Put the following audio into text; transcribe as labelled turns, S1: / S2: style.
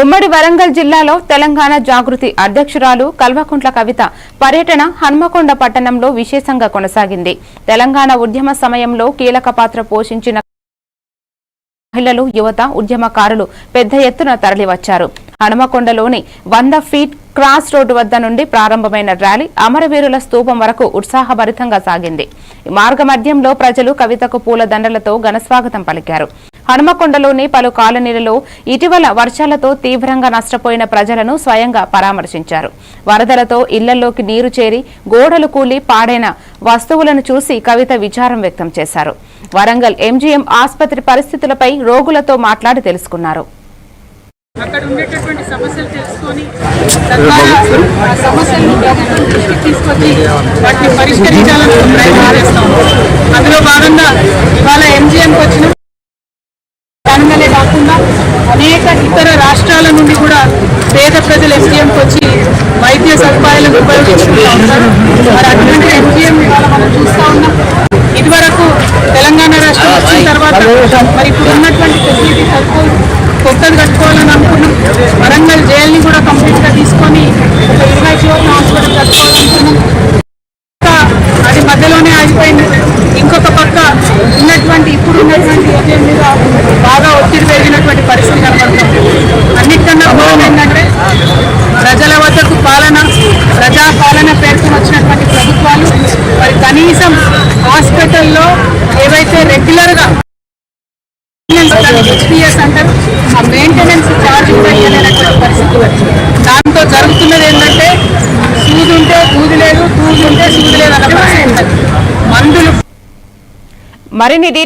S1: ఉమ్మడి వరంగల్ జిల్లాలో తెలంగాణ జాగృతి అధ్యక్షురాలు కల్వకుంట్ల కవిత పర్యటన హన్మకొండ పట్టణంలో విశేషంగా కొనసాగింది. తెలంగాణ ఉద్యమ సమయంలో కీలక పాత్ర పోషించిన మహిళలు యువత ఉద్యమకారులు పెద్ద ఎత్తున తరలివచ్చారు. హనుమకొండలోని వంద ఫీట్ క్రాస్ రోడ్డు వద్ద నుండి ప్రారంభమైన ర్యాలీ అమరవీరుల స్తూపం వరకు ఉత్సాహభరితంగా సాగింది. మార్గమధ్యంలో మార్గ మధ్యంలో ప్రజలు కవితకు పూల దండలతో ఘనస్వాగతం పలికారు. హనుమకొండలోని పలు కాలనీలలో ఇటీవల వర్షాలతో తీవ్రంగా నష్టపోయిన ప్రజలను స్వయంగా పరామర్శించారు. వరదలతో ఇళ్ళలోకి నీరు చేరి గోడలు కూలి పాడైన వస్తువులను చూసి కవిత విచారం వ్యక్తం చేశారు. వరంగల్ ఎంజీఎం ఆసుపత్రి పరిస్థితులపై రోగులతో మాట్లాడి తెలుసుకున్నారు.
S2: అక్కడ ఉండేటటువంటి సమస్యలు తెలుసుకొని తద్వారా ఆ సమస్యలను దృష్టికి తీసుకొచ్చి వాటిని పరిష్కరించాలని ప్రయత్నం చేస్తాం అందులో భాగంగా ఇవాళ ఇతర రాష్ట్రాల నుండి కూడా పేద ప్రజలు ఎంజీఎంకి వచ్చి వైద్య సదుపాయాలను ఉపయోగించుకుంటూ ఉంటారు మరి అటువంటి ఎంజీఎం ఇవాళ మనం చూస్తూ ఉన్నాం. ఇదివరకు తెలంగాణ రాష్ట్రం వచ్చిన తర్వాత మరి ఇప్పుడు ఉన్నటువంటి ఫెసిలిటీ సరిపోదు కొత్తది కట్టుకోవాలని అనుకున్నాం. వరంగల్ జైల్ని కూడా కంప్లీట్గా తీసుకొని ఒక ఇరవై ఫ్లోర్ హాస్పిటల్ కట్టుకోవాలనుకున్నాం. ఇంకా అది మధ్యలోనే ఆగిపోయింది. ఇంకొక పక్క ఉన్నటువంటి ఇప్పుడు ఉన్నటువంటి మీద బాగా ఒత్తిడి పెరిగినటువంటి పరిస్థితి కనబడుతుంది. అన్నిటికన్నా గొప్ప ఏంటంటే ప్రజల వద్దకు పాలన ప్రజా పాలన పేరుకుని వచ్చినటువంటి ప్రభుత్వాలు మరి కనీసం హాస్పిటల్లో ఏవైతే రెగ్యులర్గా హెచ్పిఎస్ అంటారు ఆ మెయింటెనెన్స్ ఛార్జ్ కూడా ఇవ్వలేనటువంటి పరిస్థితి వచ్చింది. దాంతో జరుగుతున్నది ఏంటంటే సూది ఉంటే దూది లేదు దూది ఉంటే సూది లేదు అన్న పరిస్థితి మందులు
S1: మరిన్ని